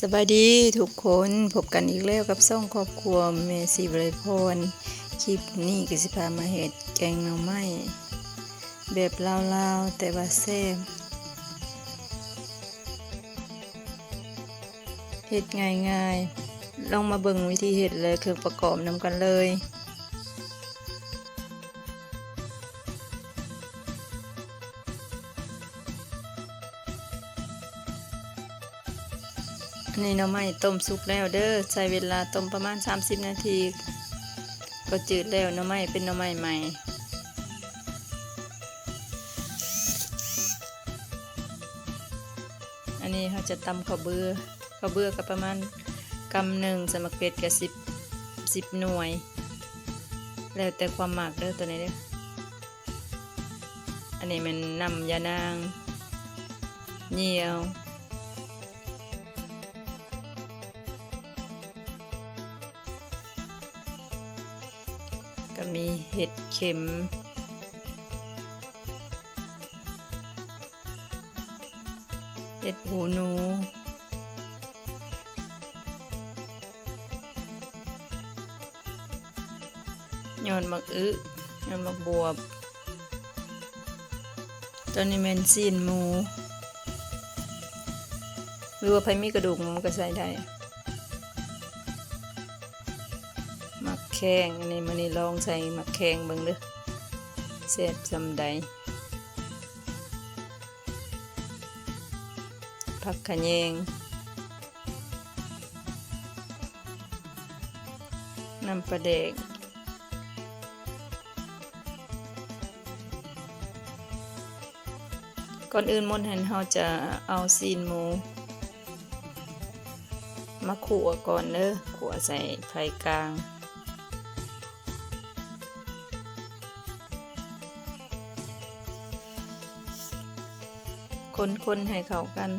สบายดีทุกคนพบกันอีกแล้วกับซ่องครอบครัวเมซีบริพรคลิปนี้ก็สิพามาเห็ดแกงหน่อไม้แบบลาวๆแต่ว่าแซ่บเห็ดง่ายๆลองมาเบิ่งวิธีเห็ดเลยเครื่อประกอบนำกันเลย อันนี้หน่อไม้ต้มสุกแล้วเด้อใช้เวลาต้มประมาณ 30 นาที ก็จืดแล้วหน่อไม้เป็นหน่อไม้ใหม่อันนี้เขาจะตำข้าวเบือข้าวเบือกับประมาณกำหนึ่งสมักเป็ดกับสิบสิบหน่วย แล้วแต่ความหมักเด้อตัวนี้เด้ออันนี้มันนำยานางเหนียว ก็มีเห็ดเข็ม เห็ดหูหนู ยอดมักอึยอดมักบวบตอนนี้แมนซีนหมู หรือว่าไผมีกระดูกหมูก็ใส่ได้ แข้งอันนี้มันนี่ลองใส่หมักแข้งเบิ่งเด้อแซ่บซำใดผักขะแยงน้ำปลาแดกก่อนอื่นมนเห็นเราจะเอาซีนหมู มาขั่วก่อนเด้อขั่วใส่ไฟกลาง คนๆให้เข้ากัน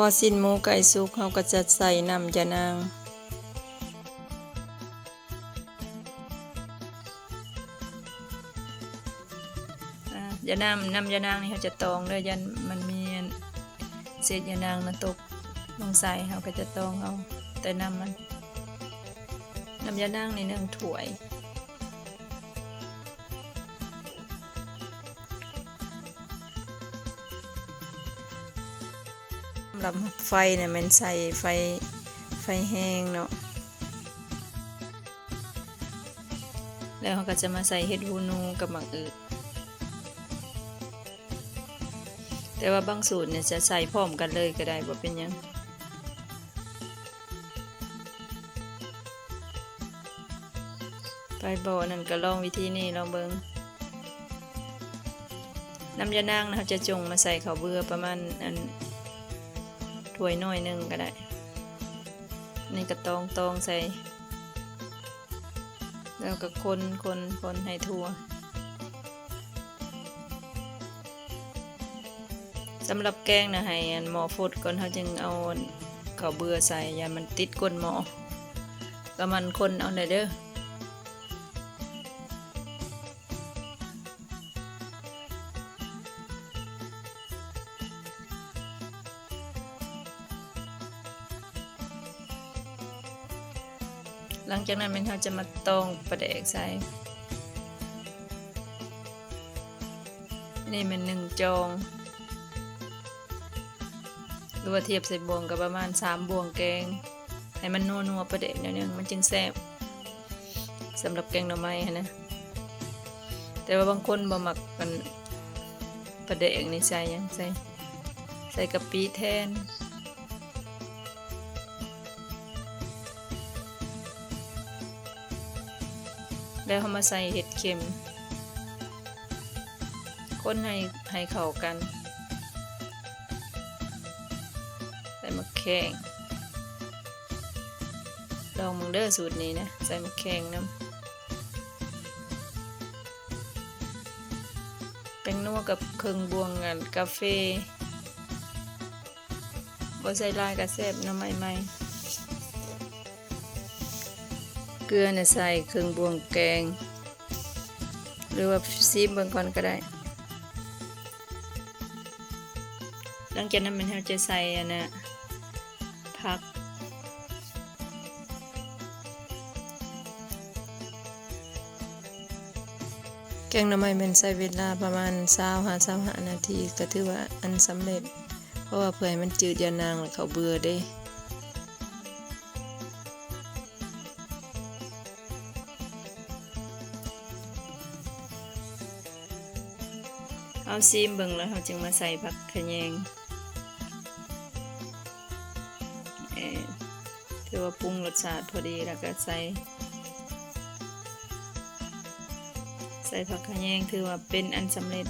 พอสิ้นหมูไก่สุกเขาก็จะใส่น้ำยานางอ่ายานางน้ำยานางนี่เขาจะตองเลยยันมันมีเศษยานางนะตกลงใส่เขาก็จะตองเอา แต่นำมันนำยานางในหนึ่งถ้วยสำหรับไฟเนี่ยมันใส่ไฟไฟแห้งเนาะแล้วเขาก็จะมาใส่เห็ดหูนูกับหมักอึแต่ว่าบางสูตรเนี่ยจะใส่พร้อมกันเลยก็ได้บ่เป็นยัง ไปบ่อนั่นก็ลองวิธีนี้ลองเบิงน้ำยานางนะครับจะจงมาใส่ข้าวเบื่อประมาณอันถ้วยน้อยหนึ่งก็ได้ นี่ก็ตองตองใส่ แล้วก็คนคนคนให้ทั่วสำหรับแกงนะให้อันหมอฟดก่อนเขาจึงเอาข้าวเบื่อใส่อย่ามันติดก้นหมอก็มันคนเอาได้เด้อ หลังจากนั้นมันเขาจะมาตองประเดกใส่นี่มันหนึ่งจองหรือว่าเทียบใส่บวงกับประมาณสามบวงแกงให้มันนัวนัวๆประเด็นนิดนึงมันจึงแซ่บสำหรับแกงหน่อไม้นะแต่ว่าบางคนบ่มักมันประเด็นนี่ใส่ยังใส่ใส่กะปิแทน แล้วเขามาใส่เห็ดเข็ม คนให้ให้เข้ากัน ใส่มะแขงลองมึงเด้อสูตรนี้นะ ใส่มะแขงน้ำแป้งนัวกับเครื่องบวงกันกาแฟบ่ใส่ลายกระแซบน้ำใหม่ๆ เกลือเนี่ยใส่เครื่องบวงแกง หรือว่าซีมเบิ่งก่อนก็ได้ หลังจากนั้นมันเราจะใส่อันนะผักแกงหน่อไม้แมันใช้เวลาประมาณ20หา25นาทีก็ถือว่าอันสำเร็จ เพราะว่าเพื่อให้มันจืดยานางแล้วเขาเบื่อเด้ ซีมเบิ่งแล้วเราจึงมาใส่ผักขะแยงเอถือว่าปรุงรสชาติพอดีแล้วก็ใส่ ใส่ผักขะแยงถือว่าเป็นอันสำเร็จ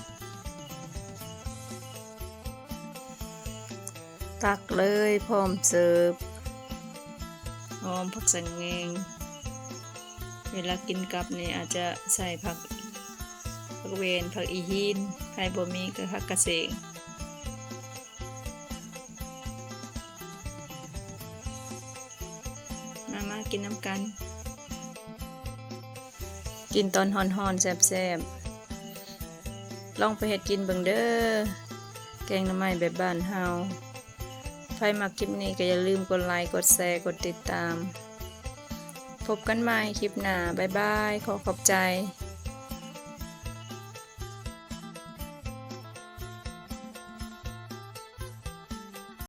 ตักเลยพร้อมเสิร์ฟหอมผักสังแงงเวลากินกับนี่อาจจะใส่ผัก ผักเวนผักอีหินไข่บ่มีก็ผักกระเสงมามากินน้ำกัน กินตอนฮอนๆแซ่บๆ ลองไปเฮ็ดกินเบิ่งเด้อ แกงน้ำไม้แบบบ้านเฮาใครมักคลิปนี้ก็อย่าลืมกดไลค์ กดแชร์ กดติดตาม พบกันใหม่คลิปหน้า บ๊ายบาย ขอขอบใจ